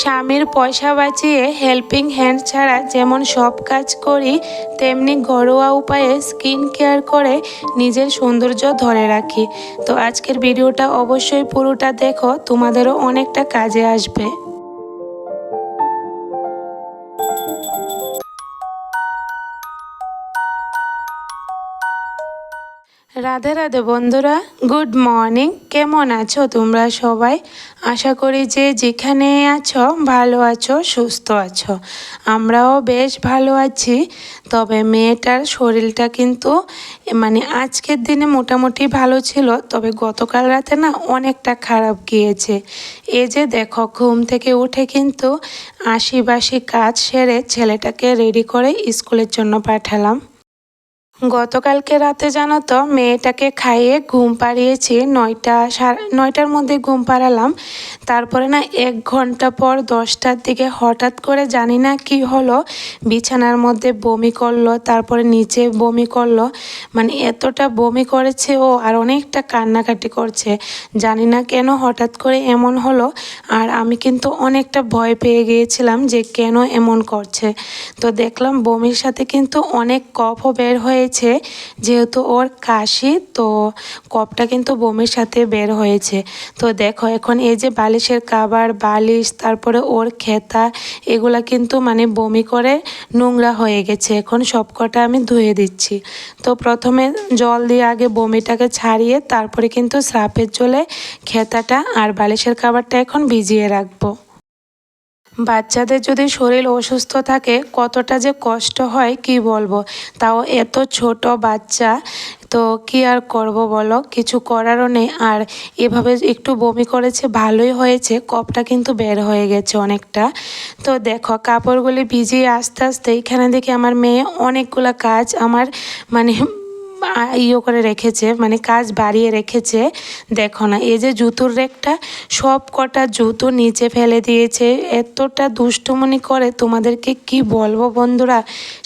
স্বামীর পয়সা বাঁচিয়ে হেল্পিং হ্যান্ড ছাড়া যেমন সব কাজ করি, তেমনি ঘরোয়া উপায়ে স্কিন কেয়ার করে নিজের সৌন্দর্য ধরে রাখি। তো আজকের ভিডিওটা অবশ্যই পুরোটা দেখো, তোমাদেরও অনেকটা কাজে আসবে। রাধে রাধে বন্ধুরা, গুড মর্নিং। কেমন আছো তোমরা সবাই? আশা করি যে যেখানে আছো, ভালো আছো, সুস্থ আছো। আমরাও বেশ ভালো আছি। তবে মেয়েটার শরীরটা কিন্তু মানে আজকের দিনে মোটামুটি ভালো ছিল, তবে গতকাল রাতে না অনেকটা খারাপ গিয়েছে। এই যে দেখো, ঘুম থেকে উঠে কিন্তু আশি বাসি কাজ সেরে ছেলেটাকে রেডি করে স্কুলের জন্য পাঠালাম। গতকালকে রাতে জানো তো মেয়েটাকে খাইয়ে ঘুম পাড়িয়েছি নয়টা সাড়ে নয়টার মধ্যে ঘুম পাড়ালাম। তারপরে না এক ঘণ্টা পর দশটার দিকে হঠাৎ করে জানি না কি হলো, বিছানার মধ্যে বমি করল, তারপরে নিচে বমি করল। মানে এতটা বমি করেছে ও আর অনেকটা কান্নাকাটি করছে। জানি না কেন হঠাৎ করে এমন হলো আর আমি কিন্তু অনেকটা ভয় পেয়ে গিয়েছিলাম যে কেন এমন করছে। তো দেখলাম বমির সাথে কিন্তু অনেক কফও বের হয়েছে। হয়েছে, যেহেতু ওর কাশি, তো কপটা কিন্তু বমির সাথে বের হয়েছে। তো দেখো, এখন এই যে বালিশের কাবার, বালিশ, তারপরে ওর খেতা, এগুলা কিন্তু মানে বমি করে নোংরা হয়ে গেছে। এখন সব কটা আমি ধুয়ে দিচ্ছি। তো প্রথমে জল দিয়ে আগে বমিটাকে ছাড়িয়ে তারপরে কিন্তু স্রাপের জলে খেতাটা আর বালিশের কাবারটা এখন ভিজিয়ে রাখব। বাচ্চাদের যদি শরীর অসুস্থ থাকে, কতটা যে কষ্ট হয়, কি বলব? তাও এত ছোট বাচ্চা, তো কি আর করব বলো? কিছু করারও নেই। আর এভাবে একটু বমি করেছে, ভালোই হয়েছে, কপটা কিন্তু বের হয়ে গেছে অনেকটা। তো দেখো, কাপড়গুলি ভিজিয়ে আস্তে আস্তে এখানে দেখি আমার মেয়ে অনেকগুলো কাজ, আমার মানে ইয়ে করে রেখেছে মানে কাজ বাড়িয়ে রেখেছে, দেখো না, এই যে জুতোর রেকটা সব কটা জুতো নিচে ফেলে দিয়েছে, এতটা দুষ্টমনি করে তোমাদেরকে কি বলব বন্ধুরা?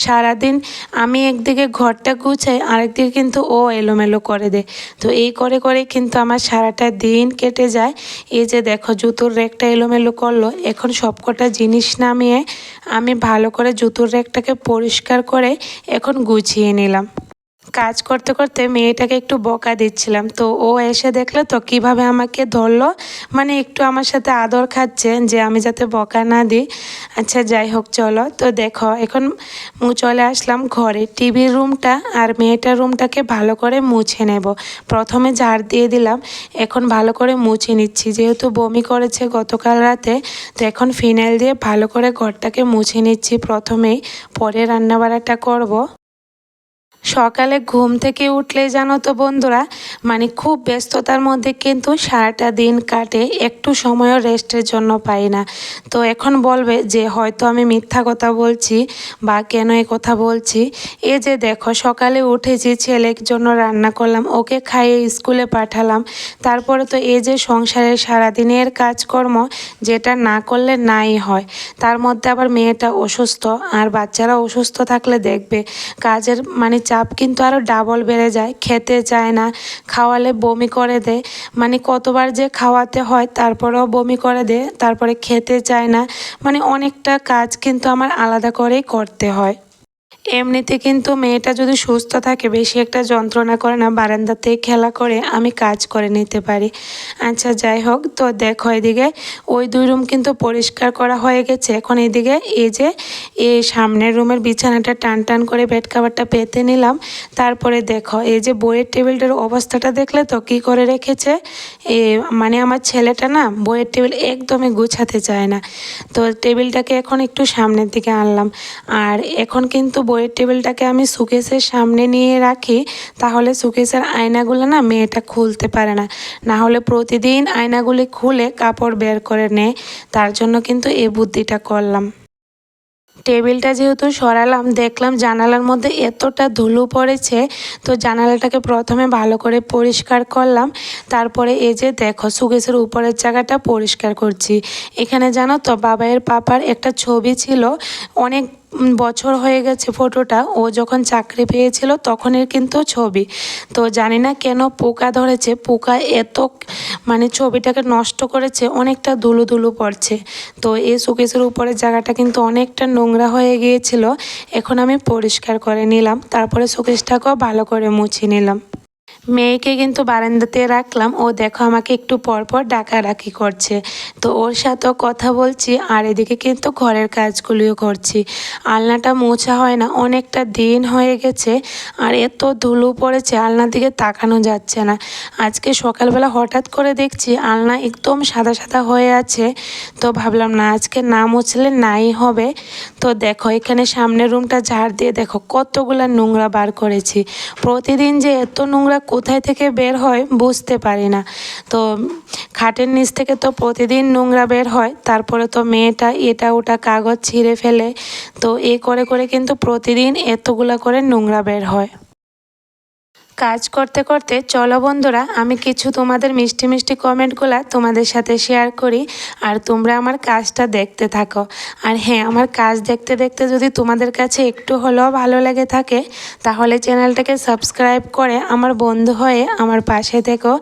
সারাদিন আমি একদিকে ঘরটা গুছাই, আরেকদিকে কিন্তু ও এলোমেলো করে দেয়। তো এই করে করে কিন্তু আমার সারাটা দিন কেটে যায়। এই যে দেখো জুতোর রেকটা এলোমেলো করল, এখন সব কটা জিনিস নামিয়ে আমি ভালো করে জুতোর রেকটাকে পরিষ্কার করে এখন গুছিয়ে নিলাম। কাজ করতে করতে মেয়েটাকে একটু বকা দিচ্ছিলাম। তো ও এসে দেখল, তো কীভাবে আমাকে ধরলো? মানে একটু আমার সাথে আদর খাচ্ছে যে আমি যাতে বকা না দিই। আচ্ছা যাই হোক, চলো। তো দেখো, এখন চলে আসলাম ঘরে। টিভির রুমটা আর মেয়েটার রুমটাকে ভালো করে মুছে নেব। প্রথমে ঝাড় দিয়ে দিলাম, এখন ভালো করে মুছে নিচ্ছি। যেহেতু বমি করেছে গতকাল রাতে, তো এখন ফিনাইল দিয়ে ভালো করে ঘরটাকে মুছে নিচ্ছি প্রথমেই। পরে রান্নাবাড়াটা করব। সকালে ঘুম থেকে উঠলে জানো তো বন্ধুরা মানে খুব ব্যস্ততার মধ্যে কিন্তু সারাটা দিন কাটে, একটু সময়ও রেস্টের জন্য পাই না। তো এখন বলবে যে, হয়তো আমি মিথ্যা কথা বলছি বা কেন এ কথা বলছি? এ যে দেখো, সকালে উঠেছি, ছেলের জন্য রান্না করলাম, ওকে খাইয়ে স্কুলে পাঠালাম। তারপরে তো এই যে সংসারের সারাদিনের কাজকর্ম, যেটা না করলে নাই হয়। তার মধ্যে আবার মেয়েটা অসুস্থ, আর বাচ্চারা অসুস্থ থাকলে দেখবে, কাজের মানে চাপ কিন্তু আরও ডাবল বেড়ে যায়, খেতে চায় না, খাওয়ালে বমি করে দেয়। মানে কতবার যে খাওয়াতে হয়, তারপরেও বমি করে দেয়, তারপরে খেতে চায় না। মানে অনেকটা কাজ কিন্তু আমার আলাদা করেই করতে হয়। এমনিতে কিন্তু মেয়েটা যদি সুস্থ থাকে, বেশি একটা যন্ত্রণা করে না বারান্দাতে খেলা করে আমি কাজ করে নিতে পারি। আচ্ছা যাই হোক, তো দেখো এদিকে ওই দুই রুম কিন্তু পরিষ্কার করা হয়ে গেছে। এখন এদিকে এই যে এই সামনের রুমের বিছানাটা টান টান করে বেড কাভারটা পেতে নিলাম। তারপরে দেখো, এই যে বইয়ের টেবিলটার অবস্থাটা দেখলে তো কি করে রেখেছে? এ মানে আমার ছেলেটা না বইয়ের টেবিল একদমই গুছাতে চায় না। তো টেবিলটাকে এখন একটু সামনের দিকে আনলাম। আর এখন কিন্তু বইয়ের টেবিলটাকে আমি সুকেসের সামনে নিয়ে রাখি, তাহলে সুকেসের আয়নাগুলো না মেয়েটা খুলতে পারে না। না হলে প্রতিদিন আয়নাগুলি খুলে কাপড় বের করে নেয়। তার জন্য কিন্তু এই বুদ্ধিটা করলাম। টেবিলটা যেহেতু সরালাম, দেখলাম জানালার মধ্যে এতটা ধুলো পড়েছে, তো জানালাটাকে প্রথমে ভালো করে পরিষ্কার করলাম। তারপরে এই যে দেখো সুগেসের উপরের জায়গাটা পরিষ্কার করছি। এখানে জানো তো, বাবাইয়ের পাপার একটা ছবি ছিল, অনেক বছর হয়ে গেছে ফটোটা। ও যখন চাকরি পেয়েছিল তখনের কিন্তু ছবি। তো জানি না কেন পোকা ধরেছে। পোকা এত মানে ছবিটাকে নষ্ট করেছে, অনেকটা ধুলো ধুলো পড়ছে। তো এই শোকেসের উপরের জায়গাটা কিন্তু অনেকটা নোংরা হয়ে গিয়েছিল। এখন আমি পরিষ্কার করে নিলাম। তারপরে শোকেসটাকেও ভালো করে মুছে নিলাম। মেয়েকে কিন্তু বারান্দাতে রাখলাম। ও দেখো আমাকে একটু পর পর ডাকাডাকি করছে। তো ওর সাথেও কথা বলছি আর এদিকে কিন্তু ঘরের কাজগুলিও করছি। আলনাটা মোছা হয় না, অনেকটা দিন হয়ে গেছে আর এত ধুলো পড়েছে, আলনার দিকে তাকানো যাচ্ছে না। আজকে সকালবেলা হঠাৎ করে দেখছি আলনা একদম সাদা সাদা হয়ে আছে। তো ভাবলাম, না, আজকে না মুছলে নাই হবে। তো দেখো, এখানে সামনের রুমটা ঝাড় দিয়ে দেখো, কতগুলা নোংরা বার করেছি। প্রতিদিন যে এত নোংরা কোথায় থেকে বের হয় বুঝতে পারি না। তো খাটের নিচ থেকে তো প্রতিদিন নোংরা বের হয়, তারপরে তো মেয়েটা এটা ওটা কাগজ ছিঁড়ে ফেলে। তো এ করে করে কিন্তু প্রতিদিন এতগুলা করে নোংরা বের হয়। কাজ করতে করতে, চলো বন্ধুরা, আমি কিছু তোমাদের মিষ্টি মিষ্টি কমেন্টগুলো তোমাদের সাথে শেয়ার করি আর তোমরা আমার কাজটা দেখতে থাকো। আর হ্যাঁ আমার কাজ দেখতে দেখতে যদি তোমাদের কাছে একটু হলেও ভালো লেগে থাকে, তাহলে চ্যানেলটাকে সাবস্ক্রাইব করে আমার বন্ধু হয়ে আমার পাশে থেকো।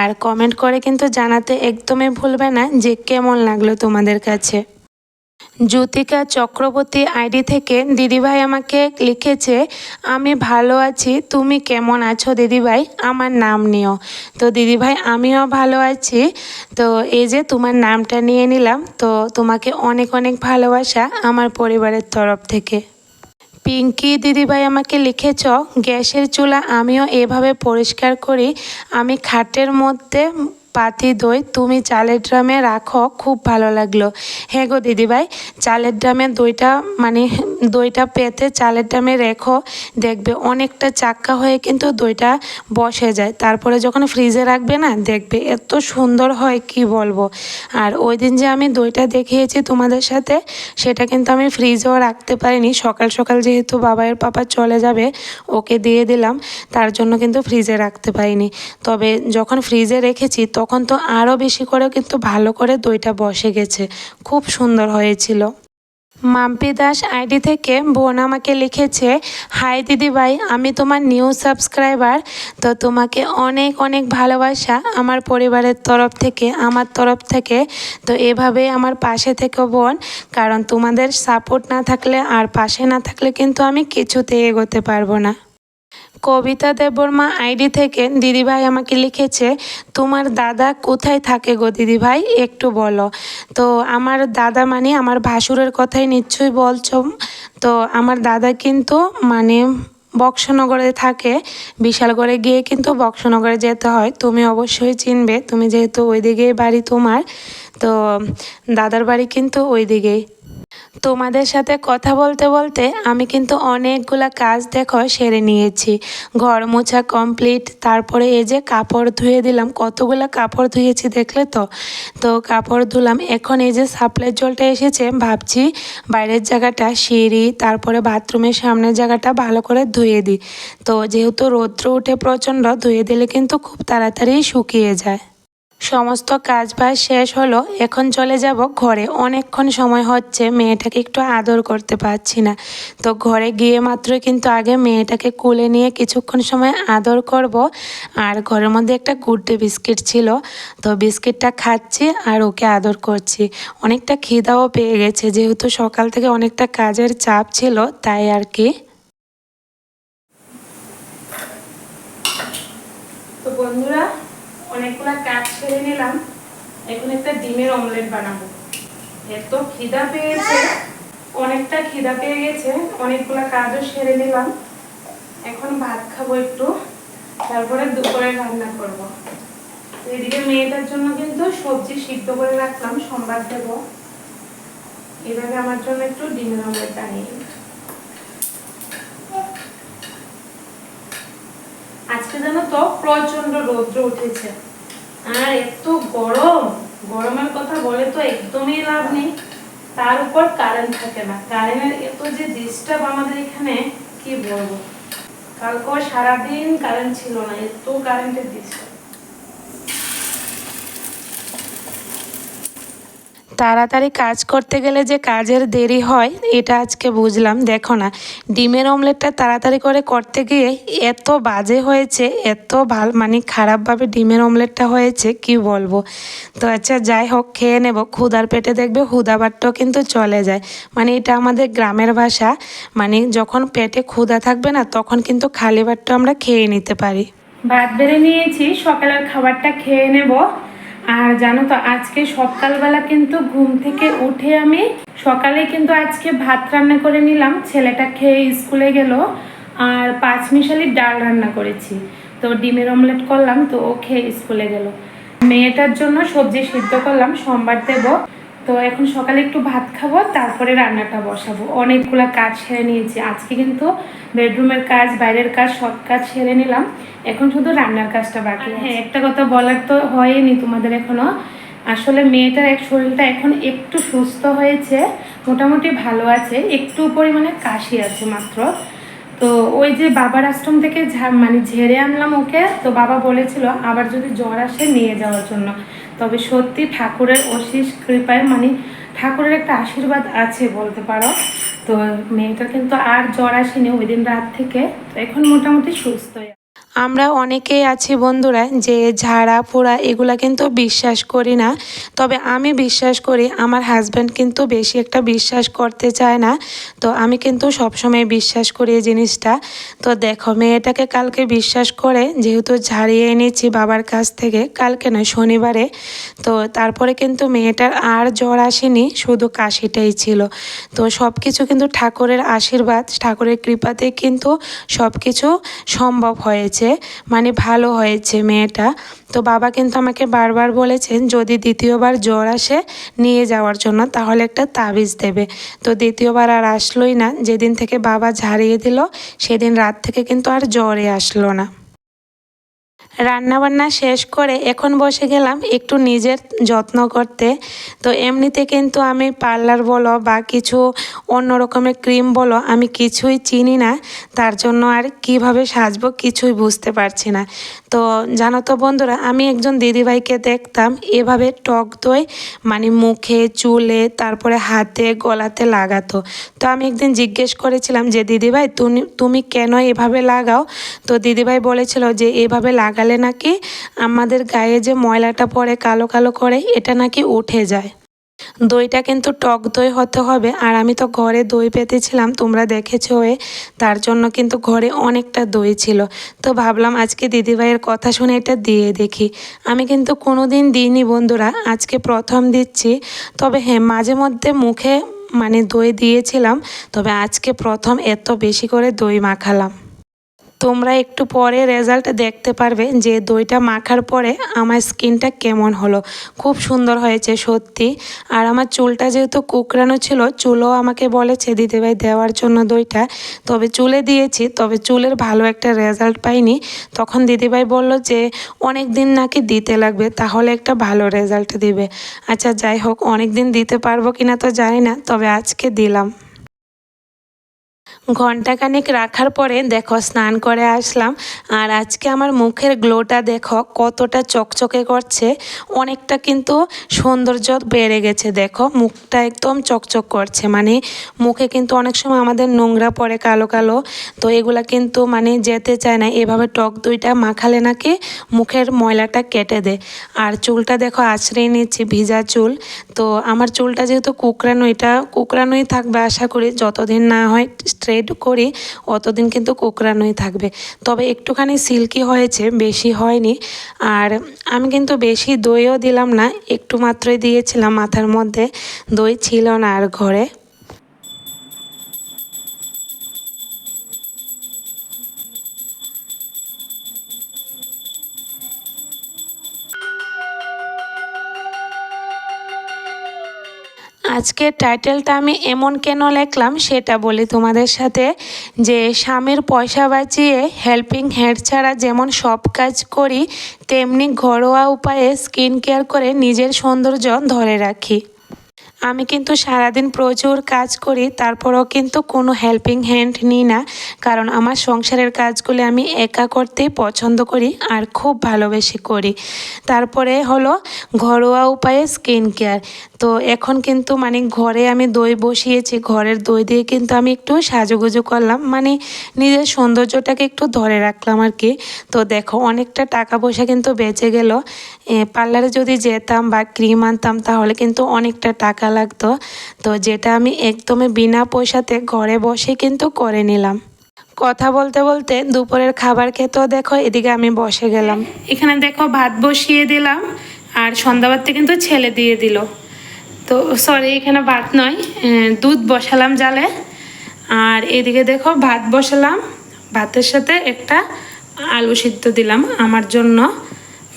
আর কমেন্ট করে কিন্তু জানাতে একদমই ভুলবে না যে কেমন লাগল তোমাদের কাছে। জ্যোতিকা চক্রবর্তী আইডি থেকে, দিদিভাই আমাকে লিখেছে, আমি ভালো আছি, তুমি কেমন আছো দিদিভাই? আমার নাম নিও। তো দিদিভাই, আমিও ভালো আছি। তো এই যে তোমার নামটা নিয়ে নিলাম, তো তোমাকে অনেক অনেক ভালোবাসা আমার পরিবারের তরফ থেকে। পিঙ্কি, দিদিভাই আমাকে লিখেছ, গ্যাসের চুলা আমিও এভাবে পরিষ্কার করি, আমি খাটের মধ্যে পাতি দই তুমি চালের ড্রামে রাখো, খুব ভালো লাগল। হ্যাঁ গো দিদিভাই, চালের ড্রামে দইটা মানে দইটা পেতে চালের ড্রামে রেখো, দেখবে অনেকটা চাক্কা হয়ে কিন্তু দইটা বসে যায়। তারপরে যখন ফ্রিজে রাখবে না, দেখবে এত সুন্দর হয় কি বলব। আর ওই দিন যে আমি দইটা দেখিয়েছি তোমাদের সাথে, সেটা কিন্তু আমি ফ্রিজেও রাখতে পারিনি। সকাল সকাল যেহেতু বাবাইয়ের পাপা চলে যাবে, ওকে দিয়ে দিলাম, তার জন্য কিন্তু ফ্রিজে রাখতে পারিনি। তবে যখন ফ্রিজে রেখেছি তখন তো আরও বেশি করে কিন্তু ভালো করে দইটা বসে গেছে। খুব সুন্দর হয়েছিল। মাম্পি দাস আইডি থেকে বোন আমাকে লিখেছে, হাই দিদি ভাই আমি তোমার নিউ সাবস্ক্রাইবার। তো তোমাকে অনেক অনেক ভালোবাসা আমার পরিবারের তরফ থেকে, আমার তরফ থেকে। তো এভাবে আমার পাশে থেকে বোন, কারণ তোমাদের সাপোর্ট না থাকলে আর পাশে না থাকলে কিন্তু আমি কিছুতে এগোতে পারব না। কবিতা দেববর্মা আইডি থেকে দিদিভাই আমাকে লিখেছে, তোমার দাদা কোথায় থাকে গো দিদিভাই? একটু বলো। তো আমার দাদা মানে আমার ভাসুরের কথাই নিশ্চয়ই বলছো। তো আমার দাদা কিন্তু মানে বক্সনগরে থাকে, বিশালগড়ে গিয়ে কিন্তু বক্সনগরে যেতে হয়। তুমি অবশ্যই চিনবে, তুমি যেহেতু ওই দিকেই বাড়ি তোমার, তো দাদার বাড়ি কিন্তু ওই দিকেই তোমাদের সাথে কথা বলতে বলতে আমি কিন্তু অনেকগুলা কাজ দেখো সেরে নিয়েছি। ঘর মোছা কমপ্লিট তারপরে এই যে কাপড় ধুয়ে দিলাম, কতগুলো কাপড় ধুয়েছি দেখলে তো? তো কাপড় ধুলাম, এখন এই যে সাপ্লাইয়ের জলটা এসেছে, ভাবছি বাইরের জায়গাটা সিঁড়ি, তারপরে বাথরুমের সামনের জায়গাটা ভালো করে ধুয়ে দিই। তো যেহেতু রৌদ্র উঠে প্রচণ্ড, ধুয়ে দিলে কিন্তু খুব তাড়াতাড়ি শুকিয়ে যায়। সমস্ত কাজ বাজ শেষ হলো, এখন চলে যাব ঘরে। অনেকক্ষণ সময় হচ্ছে, মেয়েটাকে একটু আদর করতে পারছি না। তো ঘরে গিয়ে মাত্র কিন্তু আগে মেয়েটাকে কোলে নিয়ে কিছুক্ষণ সময় আদর করব। আর ঘরের মধ্যে একটা গুড্ডে বিস্কিট ছিল, তো বিস্কিটটা খাচ্ছি আর ওকে আদর করছি। অনেকটা খিদাও পেয়ে গেছে, যেহেতু সকাল থেকে অনেকটা কাজের চাপ ছিল, তাই আর কি তো বন্ধুরা অনেকগুলা কাজ সেরে নিলাম। এখন একটা ডিমের অমলেট বানাবো। এত খিদা পেয়েছে, অনেকটা খিদা পেয়ে গেছে, অনেকগুলা কাজও সেরে নিলাম। এখন ভাত খাব একটু, তারপরে দুপুরে রান্না করব। এদিকে মেয়েটার জন্য কিন্তু সবজি সিদ্ধ করে রাখলাম, সোমবার দেব। এভাবে আমার জন্য একটু ডিমের অমলেট বানিয়ে নিই। আজকে জানো তো? প্রচণ্ড রৌদ্র উঠেছে। আর এত গরম। গরমের কথা বলে তো একদমই লাভ নেই। তার উপর কারেন্ট থাকে না। কারেন্টের এত যে ডিস্টার্ব আমাদের এখানে, কি বলব? কালকেও সারাদিন কারেন্ট ছিল না। এত কারেন্টের ডিস্টার্ব তাড়াতাড়ি কাজ করতে গেলে যে কাজের দেরি হয়, এটা আজকে বুঝলাম। দেখো না, ডিমের অমলেটটা তাড়াতাড়ি করে করতে গিয়ে এত বাজে হয়েছে, এত ভালো মানে খারাপভাবে ডিমের অমলেটটা হয়েছে, কি বলব? তো আচ্ছা যাই হোক, খেয়ে নেব। ক্ষুদার পেটে দেখবে হুদাবারটাও কিন্তু চলে যায়। মানে এটা আমাদের গ্রামের ভাষা মানে যখন পেটে ক্ষুদা থাকবে না, তখন কিন্তু খালি ভাতটা আমরা খেয়ে নিতে পারি। ভাত বেড়ে নিয়েছি, সকালের খাবারটা খেয়ে নেব। আর জানো তো, আজকে সকালবেলা কিন্তু ঘুম থেকে উঠে আমি সকালে কিন্তু আজকে ভাত রান্না করে নিলাম। ছেলেটা খেয়ে স্কুলে গেল আর পাঁচ মিশালির ডাল রান্না করেছি। তো ডিমের অমলেট করলাম, তো ও খেয়ে স্কুলে গেল। মেয়েটার জন্য সবজি সিদ্ধ করলাম, সোমবার দেবো। তো এখন সকালে একটু ভাত খাব, তারপরে রান্নাটা বসাবো। অনেকগুলো কাজ সেরে নিয়েছি। আজকে কিন্তু বেডরুমের কাজ, বাইরের কাজ, সব কাজ সেরে নিলাম। এখন শুধু রান্নার কাজটা বাকি হ্যাঁ একটা কথা বলার তো হয়নি তোমাদের এখনও। আসলে মেয়েটার এক শরীরটা এখন একটু সুস্থ হয়েছে মোটামুটি ভালো আছে একটু পরিমাণে কাশি আছে মাত্র। তো ওই যে বাবার আশ্রম থেকে মানে ঝেড়ে আনলাম ওকে তো বাবা বলেছিল আবার যদি জ্বর আসে নিয়ে যাওয়ার জন্য। তবে সত্যি ঠাকুরের অশেষ কৃপায় মানে ঠাকুরের একটা আশীর্বাদ আছে বলতে পারো। তো মেয়েটার কিন্তু আর জ্বর আসেনি ওই দিন রাত থেকে তো এখন মোটামুটি সুস্থ আমরা অনেকেই আছি বন্ধুরা যে ঝাড়া, ফোড়া এগুলা কিন্তু বিশ্বাস করি না। তবে আমি বিশ্বাস করি আমার হাজব্যান্ড কিন্তু বেশি একটা বিশ্বাস করতে চায় না। তো আমি কিন্তু সবসময় বিশ্বাস করি এই জিনিসটা। তো দেখো, মেয়েটাকে কালকে বিশ্বাস করে যেহেতু ঝাড়িয়ে এনেছি বাবার কাছ থেকে, কালকে নয়, শনিবারে। তো তারপরে কিন্তু মেয়েটার আর জ্বর আসেনি, শুধু কাশিটাই ছিল। তো সব কিছু কিন্তু ঠাকুরের আশীর্বাদ, ঠাকুরের কৃপাতে কিন্তু সব কিছু সম্ভব হয়েছে। মানে ভালো হয়েছে মেয়েটা। তো বাবা কিন্তু আমাকে বারবার বলেছেন, যদি দ্বিতীয়বার জ্বর আসে, নিয়ে যাওয়ার জন্য, তাহলে একটা তাবিজ দেবে। তো দ্বিতীয়বার আর আসলোই না। যেদিন থেকে বাবা ঝাড়িয়ে দিল, সেদিন রাত থেকে কিন্তু আর জ্বরে আসলো না। রান্নাবান্না শেষ করে এখন বসে গেলাম একটু নিজের যত্ন করতে। তো এমনিতে কিন্তু আমি পার্লার বলো বা কিছু অন্য রকমের ক্রিম বলো আমি কিছুই চিনি না। তার জন্য আর কীভাবে সাজবো কিছুই বুঝতে পারছি না। তো জানো তো বন্ধুরা, আমি একজন দিদিভাইকে দেখতাম এভাবে টক দই মানে মুখে, চুলে, তারপরে হাতে, গলাতে লাগাতো। তো আমি একদিন জিজ্ঞেস করেছিলাম যে, দিদিভাই, তুমি তুমি কেন এভাবে লাগাও? তো দিদিভাই বলেছিল যে, এভাবে লাগালে নাকি, আমাদের গায়ে যে ময়লাটা পড়ে, কালো কালো করে, এটা নাকি উঠে যায়। দইটা কিন্তু টক দই হতে হবে, আর আমি তো ঘরে দই পেতেছিলাম, তোমরা দেখেছ হয়ে তার জন্য কিন্তু ঘরে অনেকটা দই ছিল। তো ভাবলাম আজকে দিদিভাইয়ের কথা শুনে এটা দিয়ে দেখি। আমি কিন্তু কোনো দিন দিইনি বন্ধুরা, আজকে প্রথম দিচ্ছি। তবে হ্যাঁ মাঝে মধ্যে মুখে মানে দই দিয়েছিলাম, তবে আজকে প্রথম এত বেশি করে দই মাখালাম। তোমরা একটু পরে রেজাল্ট দেখতে পারবে যে দইটা মাখার পরে আমার স্কিনটা কেমন হলো। খুব সুন্দর হয়েছে, সত্যি। আর আমার চুলটা যেহেতু কুকরানো ছিল, চুলও আমাকে বলেছে দিদিভাই দেওয়ার জন্য দইটা। তবে চুলে দিয়েছি, তবে চুলের ভালো একটা রেজাল্ট পাইনি। তখন দিদিভাই বলল যে অনেক দিন নাকি দিতে লাগবে, তাহলে একটা ভালো রেজাল্ট দিবে। আচ্ছা যাই হোক অনেক দিন দিতে পারব কিনা তো জানি না, তবে আজকে দিলাম। ঘন্টাখানিক রাখার পরে দেখো স্নান করে আসলাম। আর আজকে আমার মুখের গ্লোটা দেখো কতটা চকচকে করছে। অনেকটা কিন্তু সৌন্দর্য বেড়ে গেছে দেখো। মুখটা একদম চকচক করছে। মানে মুখে কিন্তু অনেক সময় আমাদের নোংরা পড়ে কালো কালো। তো এগুলা কিন্তু মানে যেতে চায় না। এভাবে টক দইটা মাখালে নাকি মুখের ময়লাটা কেটে দেয়। আর চুলটা দেখো আছড়ে নিচ্ছি ভিজা চুল। তো আমার চুলটা যেহেতু কুকরানো এটা কুকরানোই থাকবে আশা করি। যতদিন না হয় স্ট্রেট করি অতদিন কিন্তু কোকরানোই থাকবে। তবে একটুখানি সিল্কি হয়েছে, বেশি হয়নি। আর আমি কিন্তু বেশি দইও দিলাম না, একটু মাত্রই দিয়েছিলাম, মাথার মধ্যে দই ছিল না আর ঘরে। আজকের টাইটেলটা আমি এমন কেন লেখলাম সেটা বলি তোমাদের সাথে যে স্বামীর পয়সা বাঁচিয়ে হেল্পিং হ্যান্ড ছাড়া যেমন সব কাজ করি, তেমনি ঘরোয়া উপায়ে স্কিন কেয়ার করে নিজের সৌন্দর্য ধরে রাখি। আমি কিন্তু সারাদিন প্রচুর কাজ করি, তারপরেও কিন্তু কোনো হেল্পিং হ্যান্ড নিই না। কারণ আমার সংসারের কাজগুলি আমি একা করতে পছন্দ করি আর খুব ভালোবেসে করি। তারপরে হলো ঘরোয়া উপায়ে স্কিন কেয়ার তো এখন কিন্তু মানে ঘরে আমি দই বসিয়েছি, ঘরের দই দিয়ে কিন্তু আমি একটু সাজুগুজু করলাম। মানে নিজের সৌন্দর্যটাকে একটু ধরে রাখলাম আর কি। তো দেখো অনেকটা টাকা পয়সা কিন্তু বেঁচে গেল। পার্লারে যদি যেতাম বা ক্রিম আনতাম তাহলে কিন্তু অনেকটা টাকা লাগতো। তো যেটা আমি একদমই বিনা পয়সাতে ঘরে বসে কিন্তু করে নিলাম। কথা বলতে বলতে দুপুরের খাবার খেতেও দেখো, এদিকে আমি বসে গেলাম। এখানে দেখো ভাত বসিয়ে দিলাম, আর সন্ধ্যাবারতে কিন্তু ছেলে দিয়ে দিল। তো সরি এখানে ভাত নয় দুধ বসালাম জালে। আর এদিকে দেখো ভাত বসালাম, ভাতের সাথে একটা আলু সিদ্ধ দিলাম আমার জন্য।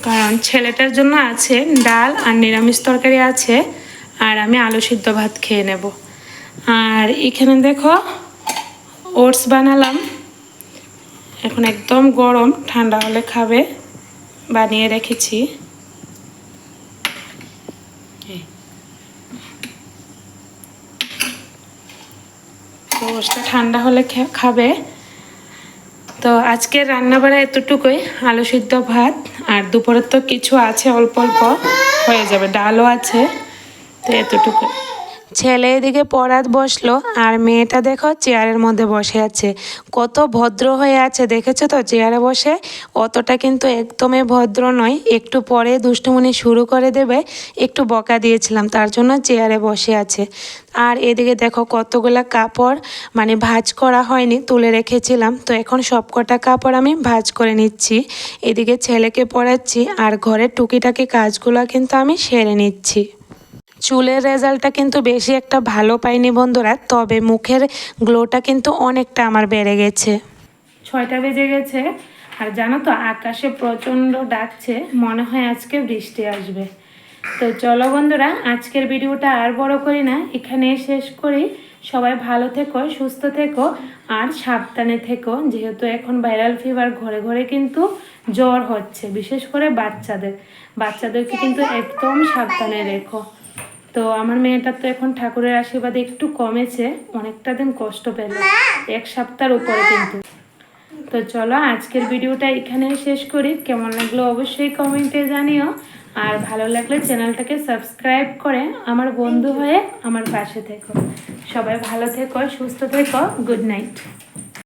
কারণ ছেলেটার জন্য আছে, ডাল আর নিরামিষ তরকারি আছে। আর আমি আলু সিদ্ধ ভাত খেয়ে নেব। আর এখানে দেখো, ওটস বানালাম। এখন একদম গরম, ঠান্ডা হলে খাবে, বানিয়ে রেখেছি। ওটসটা ঠান্ডা হলে খাবে। তো আজকের রান্নাবাড়া এতটুকুই, আলু সিদ্ধ ভাত। আর দুপুরের তো কিছু আছে, অল্প অল্প হয়ে যাবে, ডালও আছে। তো এতটুকু। ছেলে এদিকে পড়াত বসল আর মেয়েটা দেখো চেয়ারের মধ্যে বসে আছে। কত ভদ্র হয়ে আছে, দেখেছ তো? চেয়ারে বসে অতটা কিন্তু একদমই ভদ্র নয়। একটু পরে দুষ্টুমনি শুরু করে দেবে। একটু বকা দিয়েছিলাম, তার জন্য চেয়ারে বসে আছে। আর এদিকে দেখো কতগুলা কাপড় মানে ভাঁজ করা হয়নি, তুলে রেখেছিলাম। তো এখন সব কটা কাপড় আমি ভাঁজ করে নিচ্ছি। এদিকে ছেলেকে পড়াচ্ছি আর ঘরের টুকিটাকি কাজগুলো কিন্তু আমি সেরে নিচ্ছি। চুলের রেজাল্টটা কিন্তু বেশি একটা ভালো পাইনি বন্ধুরা, তবে মুখের গ্লোটা কিন্তু অনেকটা আমার বেড়ে গেছে। ছয়টা বেজে গেছে, আর জানো তো আকাশে প্রচণ্ড ডাকছে, মনে হয় আজকে বৃষ্টি আসবে। তো চলো বন্ধুরা, আজকের ভিডিওটা আর বড় করি না, এখানে শেষ করি। সবাই ভালো থেকো, সুস্থ থেকো, আর সাবধানে থেকো, যেহেতু এখন ভাইরাল ফিভার ঘরে ঘরে কিন্তু জ্বর হচ্ছে, বিশেষ করে বাচ্চাদের। বাচ্চাদেরকে কিন্তু একদম সাবধানে রেখো। তো আমার মেয়েটার তো এখন ঠাকুরের আশীর্বাদে একটু কমেছে অনেকটা দিন কষ্ট পেল এক সপ্তাহের উপরে কিন্তু। তো চলো আজকের ভিডিওটা এখানেই শেষ করি। কেমন লাগল অবশ্যই কমেন্টে জানিও। আর ভালো লাগলে চ্যানেলটাকে সাবস্ক্রাইব করে আমার বন্ধু হয়ে আমার পাশে থেকো। সবাই ভালো থেকো সুস্থ থেকো গুড নাইট।